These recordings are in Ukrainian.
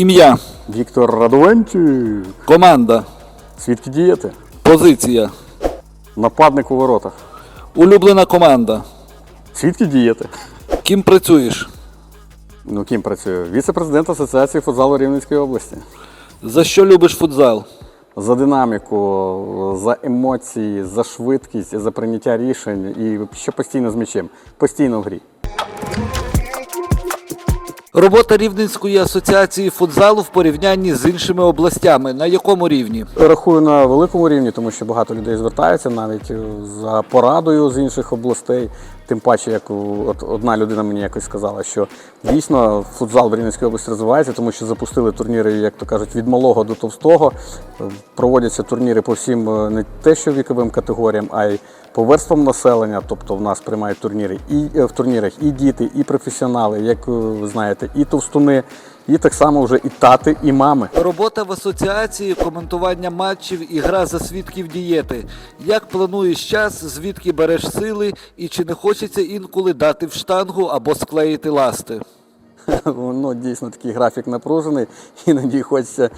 Ім'я, Віктор Радовенчик. команда, Свідки діяти. позиція, Нападник у воротах. улюблена команда. Свідки діяти. Ким працюєш? Ну, ким працюю? Віце-президент Асоціації футзалу Рівненської області. За що любиш футзал? За динаміку, за емоції, за швидкість, за прийняття рішень і ще постійно з м'ячем. Постійно в грі. Робота Рівненської асоціації футзалу в порівнянні з іншими областями. На якому рівні? Рахую на великому рівні, тому що багато людей звертаються навіть е, за порадою з інших областей. Тим паче, як одна людина мені якось сказала, що дійсно футзал в Рівненській області розвивається, тому що запустили турніри, як то кажуть, від малого до товстого. Е, Проводяться турніри по всім е, не те, що віковим категоріям, а й по верствам населення. Тобто в нас приймають турніри і в турнірах і діти, і професіонали, як ви знаєте, і товстуни, і так само вже і тати, і мами. Робота в асоціації, коментування матчів і гра за свідків дієти. Як плануєш час, звідки береш сили і чи не хочеться інколи дати в штангу або склеїти ласти? Воно дійсно такий графік напружений, іноді хочеться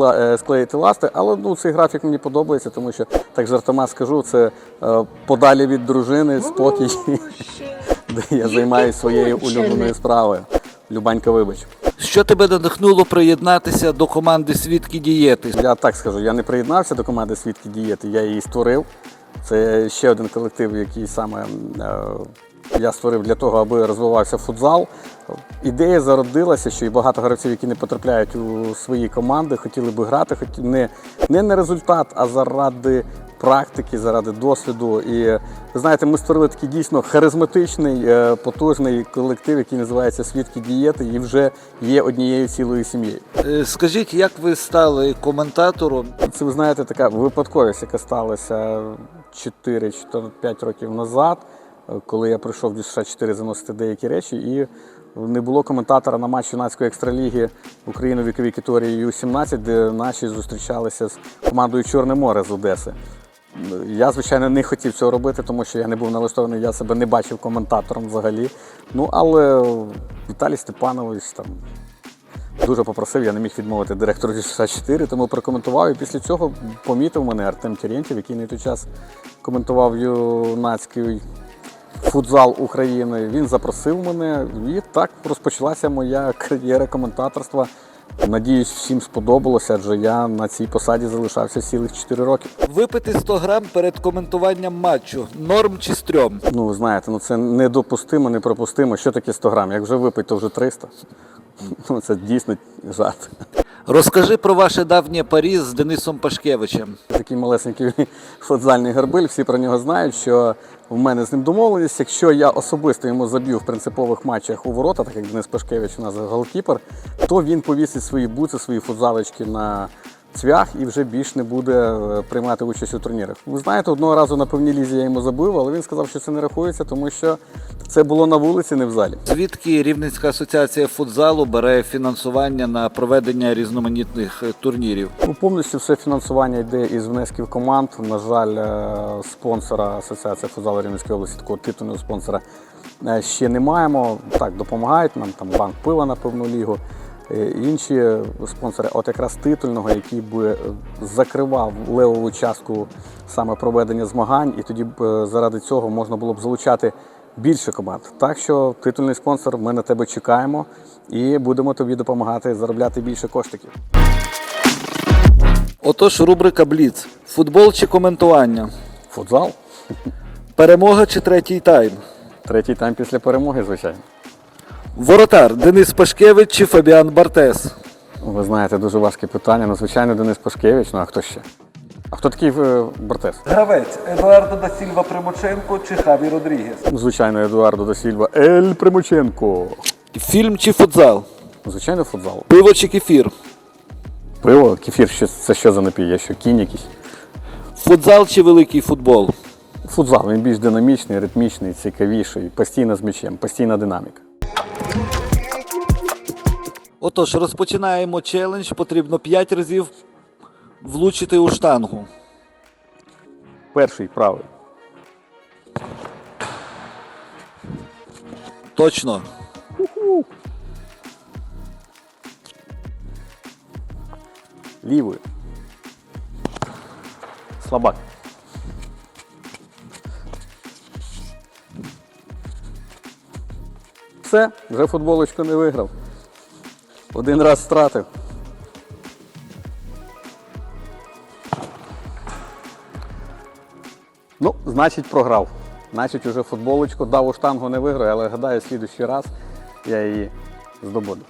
е, склеїти ласти, але ну, цей графік мені подобається, тому що так жартома скажу, це е, подалі від дружини, спокій, де я займаюся своєю улюбленою справою. Любанька, вибач. Що тебе надихнуло приєднатися до команди свідки дієти? Я так скажу, я не приєднався до команди Свідки дієти, я її створив. Це ще один колектив, який саме е, я створив для того, аби розвивався футзал. Ідея зародилася, що і багато гравців, які не потрапляють у свої команди, хотіли би грати, хоч не, не на результат, а заради практики, заради досвіду. І ви знаєте, ми створили такий дійсно харизматичний, е, потужний колектив, який називається Свідки дієти, і вже є однією цілою сім'єю. Е, Скажіть, як ви стали коментатором? Це ви знаєте, така випадковість, яка сталася 4-5 років назад, е, коли я прийшов до США 4 заносити деякі речі, і не було коментатора на матч юнацької екстраліги України віковій категорії Ю-17, де наші зустрічалися з командою Чорне море з Одеси. Я, звичайно, не хотів цього робити, тому що я не був налаштований, я себе не бачив коментатором взагалі. Ну, але Віталій Степанович там Дуже попросив, я не міг відмовити директору 64, тому прокоментував. І після цього помітив мене Артем Терентьєв, який на той час коментував юнацький футзал України. Він запросив мене, і так розпочалася моя кар'єра коментаторства. Надіюсь, всім сподобалося, адже я на цій посаді залишався цілих 4 роки. Випити 100 грам перед коментуванням матчу. Норм чи стрьом? Ну, ви знаєте, ну це недопустимо, непропустимо. Що таке 100 грам? Як вже випить, то вже 300. Ну, це дійсно жарт. Розкажи про ваше давнє парі з Денисом Пашкевичем. Такий малесенький футзальний гарбиль, всі про нього знають, що в мене з ним домовленість. Якщо я особисто йому заб'ю в принципових матчах у ворота, так як Денис Пашкевич у нас голкіпер, то він повісить свої буци, свої футзалочки на цвях і вже більш не буде е, приймати участь у турнірах. Ви знаєте, одного разу на певній лізі я йому забив, але він сказав, що це не рахується, тому що це було на вулиці, не в залі. Звідки Рівненська асоціація футзалу бере фінансування на проведення різноманітних е, турнірів? Ну, повністю все фінансування йде із внесків команд. На жаль, е, спонсора Асоціація футзалу Рівненської області, такого титульного спонсора ще не маємо. Так, допомагають нам там банк пива на певну лігу. Е, Інші спонсори, от якраз титульного, який би е, закривав левову частку саме проведення змагань, і тоді б е, заради цього можна було б залучати більше команд. Так що титульний спонсор, ми на тебе чекаємо і будемо тобі допомагати заробляти більше коштиків. Отож, рубрика Бліц. Футбол чи коментування? Футзал. Перемога чи третій тайм? Третій тайм після перемоги, звичайно. Воротар Денис Пашкевич чи Фабіан Бартес? Ви знаєте, дуже важке питання. Ну, звичайно, Денис Пашкевич, ну а хто ще? А хто такий е, Бартес? Гравець Едуардо да Сільва Примоченко чи Хаві Родрігес? Ну, Звичайно, Едуардо да Сільва. Ель Примоченко. Фільм чи футзал? Звичайно, футзал. Пиво чи кефір? Пиво, кефір, що, це що за напій? Є що кінь якийсь? Футзал чи великий футбол? Футзал, він більш динамічний, ритмічний, цікавіший, постійно з м'ячем, постійна динаміка. Отож, розпочинаємо челендж. Потрібно 5 разів влучити у штангу. Перший правий. Точно. Лівою. Слабак. Все, вже футболочку не виграв. Один раз втратив. Ну, значить, програв. Значить, уже футболочку дав у штангу не виграю, але гадаю, слідущий раз я її здобуду.